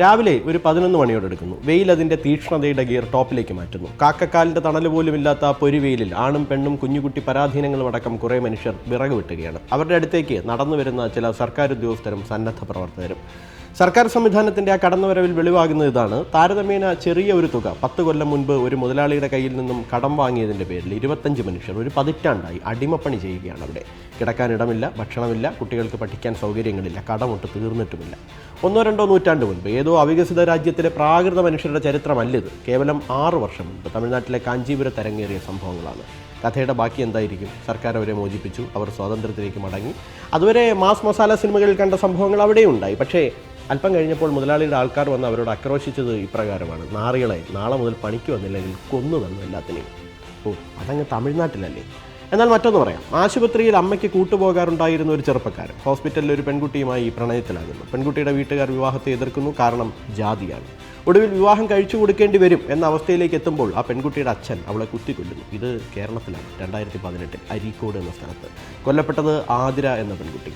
രാവിലെ ഒരു പതിനൊന്ന് മണിയോടെ എടുക്കുന്നു. വെയിൽ അതിന്റെ തീക്ഷ്ണതയുടെ ഗിയർ ടോപ്പിലേക്ക് മാറ്റുന്നു. കാക്കക്കാലിന്റെ തണൽ പോലുമില്ലാത്ത പൊരിവെയിലിൽ ആണും പെണ്ണും കുഞ്ഞുകുട്ടി പരാധീനങ്ങളും അടക്കം കുറേ മനുഷ്യർ വിറക് വിട്ടുകയാണ്. അവരുടെ അടുത്തേക്ക് നടന്നു വരുന്ന ചില സർക്കാർ ഉദ്യോഗസ്ഥരും സന്നദ്ധ പ്രവർത്തകരും. സർക്കാർ സംവിധാനത്തിന്റെ ആ കടന്നുവരവിൽ വെളിവാകുന്നത് ഇതാണ്. താരതമ്യേന ചെറിയ ഒരു തുക. പത്ത് കൊല്ലം മുൻപ് ഒരു മുതലാളിയുടെ കയ്യിൽ നിന്നും കടം വാങ്ങിയതിന്റെ പേരിൽ ഇരുപത്തഞ്ച് മനുഷ്യർ ഒരു പതിറ്റാണ്ടായി അടിമപ്പണി ചെയ്യുകയാണ് അവിടെ. കിടക്കാൻ ഇടമില്ല ഭക്ഷണമില്ല കുട്ടികൾക്ക് പഠിക്കാൻ സൗകര്യങ്ങളില്ല കടമൊട്ട് തീർന്നിട്ടുമില്ല. ഒന്നോ രണ്ടോ നൂറ്റാണ്ട് മുൻപ് ഏതോ അവികസിത രാജ്യത്തിലെ പ്രാകൃത മനുഷ്യരുടെ ചരിത്രമല്ലിത് കേവലം ആറ് വർഷം മുൻപ് തമിഴ്നാട്ടിലെ കാഞ്ചീപുരത്ത് അരങ്ങേറിയ സംഭവങ്ങളാണ്. കഥയുടെ ബാക്കി എന്തായിരിക്കും? സർക്കാർ അവരെ മോചിപ്പിച്ചു അവർ സ്വാതന്ത്ര്യത്തിലേക്ക് മടങ്ങി. അതുവരെ മാസ് മസാല സിനിമകളിൽ കണ്ട സംഭവങ്ങൾ അവിടെയും ഉണ്ടായി പക്ഷേ അല്പം കഴിഞ്ഞപ്പോൾ മുതലാളിയുടെ ആൾക്കാർ വന്ന് അവരോട് ആക്രോശിച്ചത് ഇപ്രകാരമാണ്. നാറികളെ നാളെ മുതൽ പണിക്ക് വന്നില്ലെങ്കിൽ കൊന്നു തന്നു എല്ലാത്തിനെയും. ഓ അതങ്ങ് തമിഴ്നാട്ടിലല്ലേ? എന്നാൽ മറ്റൊന്ന് പറയാം. ആശുപത്രിയിൽ അമ്മയ്ക്ക് കൂട്ടുപോകാറുണ്ടായിരുന്ന ഒരു ചെറുപ്പക്കാരൻ. ഹോസ്പിറ്റലിൽ ഒരു പെൺകുട്ടിയുമായി പ്രണയത്തിലാകുന്നു. പെൺകുട്ടിയുടെ വീട്ടുകാർ വിവാഹത്തെ എതിർക്കുന്നു. കാരണം ജാതിയാണ്. ഒടുവിൽ വിവാഹം കഴിച്ചു കൊടുക്കേണ്ടി വരും എന്ന അവസ്ഥയിലേക്ക് എത്തുമ്പോൾ ആ പെൺകുട്ടിയുടെ അച്ഛൻ അവളെ കുത്തിക്കൊല്ലുന്നു. ഇത് കേരളത്തിലാണ് രണ്ടായിരത്തി പതിനെട്ടിൽ അരീക്കോട് എന്ന സ്ഥലത്ത്. കൊല്ലപ്പെട്ടത് ആതിര എന്ന പെൺകുട്ടി.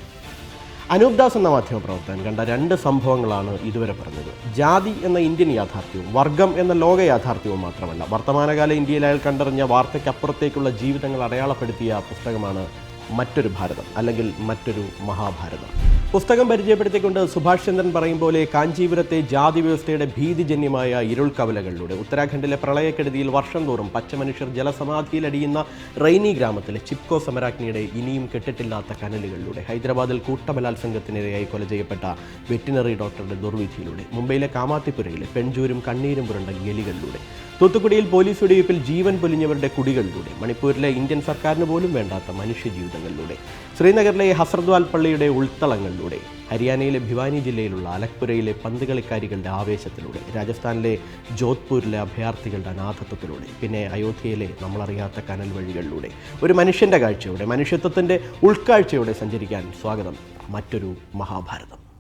അനൂപ് ദാസ് എന്ന മാധ്യമപ്രവർത്തകൻ കണ്ട രണ്ട് സംഭവങ്ങളാണ് ഇതുവരെ പറഞ്ഞത്. ജാതി എന്ന ഇന്ത്യൻ യാഥാർത്ഥ്യവും വർഗം എന്ന ലോക യാഥാർത്ഥ്യവും മാത്രമല്ല വർത്തമാനകാല ഇന്ത്യയിൽ അയാൾ കണ്ടറിഞ്ഞ വാർത്തയ്ക്കപ്പുറത്തേക്കുള്ള ജീവിതങ്ങൾ അടയാളപ്പെടുത്തിയ പുസ്തകമാണ് മറ്റൊരു ഭാരതം അല്ലെങ്കിൽ മറ്റൊരു മഹാഭാരതം. പുസ്തകം പരിചയപ്പെടുത്തിക്കൊണ്ട് സുഭാഷ് ചന്ദ്രൻ പറയും പോലെ കാഞ്ചീപുരത്തെ ജാതി വ്യവസ്ഥയുടെ ഭീതിജന്യമായ ഇരുൾ കവലകളിലൂടെ. ഉത്തരാഖണ്ഡിലെ പ്രളയക്കെടുതിയിൽ വർഷം തോറും പച്ചമനുഷ്യർ ജലസമാധിയിലടിയുന്ന റെയ്നി ഗ്രാമത്തിലെ ചിപ്കോ സമരാജ്ഞിയുടെ ഇനിയും കെട്ടിട്ടില്ലാത്ത കനലുകളിലൂടെ. ഹൈദരാബാദിൽ കൂട്ടബലാത്സംഗത്തിനിരയായി കൊല ചെയ്യപ്പെട്ട വെറ്റിനറി ഡോക്ടറുടെ ദുർവിധിയിലൂടെ. മുംബൈയിലെ കാമാത്തിപ്പുരയിലെ പെൺചൂരും കണ്ണീരും പുരണ്ട ഗലികളിലൂടെ. തൂത്തുക്കുടിയിൽ പോലീസ് വെടിവയ്പിൽ ജീവൻ പൊലിഞ്ഞവരുടെ കുടികളിലൂടെ മണിപ്പൂരിലെ ഇന്ത്യൻ സർക്കാരിന് പോലും വേണ്ടാത്ത മനുഷ്യജീവിതങ്ങളിലൂടെ ശ്രീനഗറിലെ ഹസർദ്വാൽ പള്ളിയുടെ ഉൾത്തളങ്ങളിലൂടെ ഹരിയാനയിലെ ഭിവാനി ജില്ലയിലുള്ള അലക്പുരയിലെ പന്തുകളിക്കാരികളുടെ ആവേശത്തിലൂടെ രാജസ്ഥാനിലെ ജോധ്പൂരിലെ അഭയാർത്ഥികളുടെ അനാഥത്വത്തിലൂടെ പിന്നെ അയോധ്യയിലെ നമ്മളറിയാത്ത കനൽ വഴികളിലൂടെ ഒരു മനുഷ്യന്റെ കാഴ്ചയോടെ മനുഷ്യത്വത്തിന്റെ ഉൾക്കാഴ്ചയോടെ സഞ്ചരിക്കാൻ സ്വാഗതം മറ്റൊരു മഹാഭാരതം.